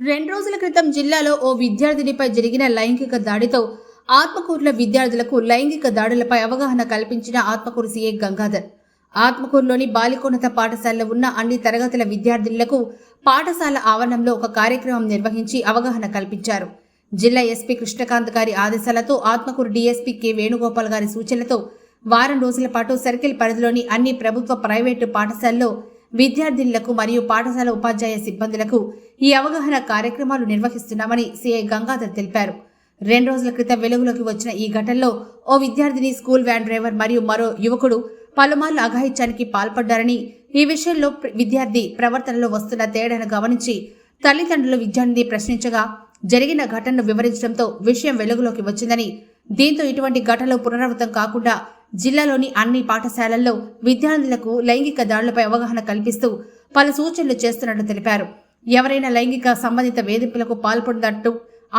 రెండు రోజుల క్రితం జిల్లాలో ఓ విద్యార్థినిపై జరిగిన లైంగిక దాడితో ఆత్మకూరుల విద్యార్థులకు లైంగిక దాడులపై అవగాహన కల్పించిన ఆత్మకూరు సీఏ గంగాధర్. ఆత్మకూరులోని బాలికోన్నత పాఠశాలలో ఉన్న అన్ని తరగతుల విద్యార్థులకు పాఠశాల ఆవరణంలో ఒక కార్యక్రమం నిర్వహించి అవగాహన కల్పించారు. జిల్లా ఎస్పీ కృష్ణకాంత్ గారి ఆదేశాలతో ఆత్మకూరు డీఎస్పీ కె వేణుగోపాల్ గారి సూచనలతో వారం రోజుల పాటు సర్కిల్ పరిధిలోని అన్ని ప్రభుత్వ ప్రైవేటు పాఠశాలలో విద్యార్థినులకు మరియు పాఠశాల ఉపాధ్యాయ సిబ్బందులకు ఈ అవగాహన కార్యక్రమాలు నిర్వహిస్తున్నామని సీఐ గంగాధర్ తెలిపారు. రెండు రోజుల క్రితం వెలుగులోకి వచ్చిన ఈ ఘటనలో ఓ విద్యార్థిని స్కూల్ వ్యాన్ డ్రైవర్ మరియు మరో యువకుడు పలుమార్లు అఘాయిత్యానికి పాల్పడ్డారని ఈ విషయంలో విద్యార్థి ప్రవర్తనలో వస్తున్న తేడాను గమనించి తల్లిదండ్రులు విద్యార్థిని ప్రశ్నించగా జరిగిన ఘటనను వివరించడంతో విషయం వెలుగులోకి వచ్చిందని దీంతో ఇటువంటి ఘటనలు పునరావృతం కాకుండా జిల్లాలోని అన్ని పాఠశాలల్లో విద్యార్థులకు లైంగిక దాడులపై అవగాహన కల్పిస్తూ పలు సూచనలు చేస్తున్నట్లు తెలిపారు. ఎవరైనా లైంగిక సంబంధిత వేధింపులకు పాల్పడినట్టు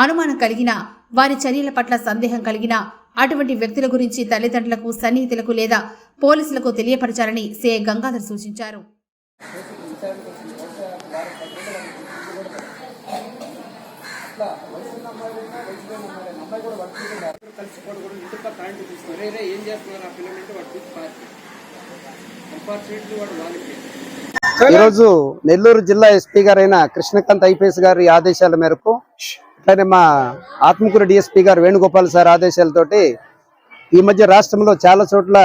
అనుమానం కలిగినా వారి చర్యల పట్ల సందేహం కలిగినా అటువంటి వ్యక్తుల గురించి తల్లిదండ్రులకు సన్నిహితులకు లేదా పోలీసులకు తెలియపరచాలని సే గంగాధర్ సూచించారు. కలిసిపోవడం ప్యాంటు తీసుకుని రే రే ఏం చేస్తున్నారు? ఆ పిల్లలంటే వాడు పార్టీ అన్ఫార్చునేట్లీ వాడు వాళ్ళకి ఈరోజు నెల్లూరు జిల్లా ఎస్పీ గారైన కృష్ణకాంత్ ఐపీఎస్ గారి ఆదేశాల మేరకు అట్లానే మా ఆత్మకూరు డిఎస్పీ గారు వేణుగోపాల్ సార్ ఆదేశాలతోటి ఈ మధ్య రాష్ట్రంలో చాలా చోట్ల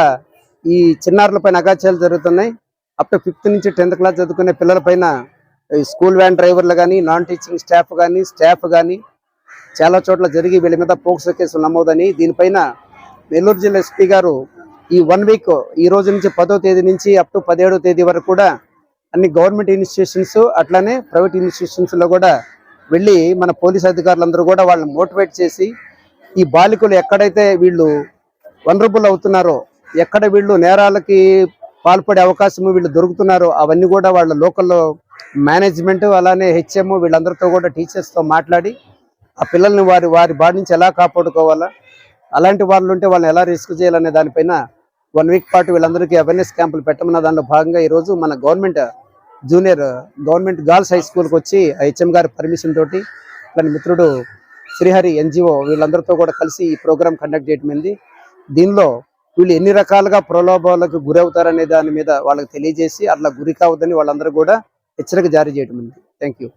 ఈ చిన్నారులపైన అగాత్యాలు జరుగుతున్నాయి. అప్ టు ఫిఫ్త్ నుంచి టెన్త్ క్లాస్ చదువుకునే పిల్లలపైన ఈ స్కూల్ వ్యాన్ డ్రైవర్లు కానీ నాన్ టీచింగ్ స్టాఫ్ కానీ స్టాఫ్ కానీ చాలా చోట్ల జరిగి వీళ్ళ మీద పోక్సో కేసులు నమోదని దీనిపైన నెల్లూరు జిల్లా ఎస్పీ గారు ఈ వన్ వీక్ ఈ రోజు నుంచి పదో తేదీ నుంచి అప్ టు పదిహేడో తేదీ వరకు కూడా అన్ని గవర్నమెంట్ ఇన్స్టిట్యూషన్స్ అట్లానే ప్రైవేట్ ఇన్స్టిట్యూషన్స్లో కూడా వెళ్ళి మన పోలీస్ అధికారులందరూ కూడా వాళ్ళని మోటివేట్ చేసి ఈ బాలికలు ఎక్కడైతే వీళ్ళు వనరబుల్ అవుతున్నారో ఎక్కడ వీళ్ళు నేరాలకి పాల్పడే అవకాశం వీళ్ళు దొరుకుతున్నారో అవన్నీ కూడా వాళ్ళ లోకల్లో మేనేజ్మెంట్ అలానే హెచ్ఎం వీళ్ళందరితో కూడా టీచర్స్తో తో మాట్లాడి ఆ పిల్లల్ని వారి వారి బాడి నుంచి ఎలా కాపాడుకోవాలా? అలాంటి వాళ్ళు ఉంటే వాళ్ళని ఎలా రిస్క్ చేయాలనే దానిపైన వన్ వీక్ పాటు వీళ్ళందరికీ అవేర్నెస్ క్యాంపులు పెట్టమన్న దానిలో భాగంగా ఈ రోజు మన government junior government girls high స్కూల్కి వచ్చి హెచ్ఎం గారి పర్మిషన్ తోటి మన మిత్రుడు శ్రీహరి ఎన్జిఓ వీళ్ళందరితో కూడా కలిసి ఈ ప్రోగ్రామ్ కండక్ట్ చేయడం అయింది దీనిలో వీళ్ళు ఎన్ని రకాలుగా ప్రలోభాలకు గురవుతారనే దాని మీద వాళ్ళకి తెలియజేసి అట్లా గురి కావద్దని వాళ్ళందరూ కూడా హెచ్చరిక జారీ చేయడం ఉంది థ్యాంక్ యూ.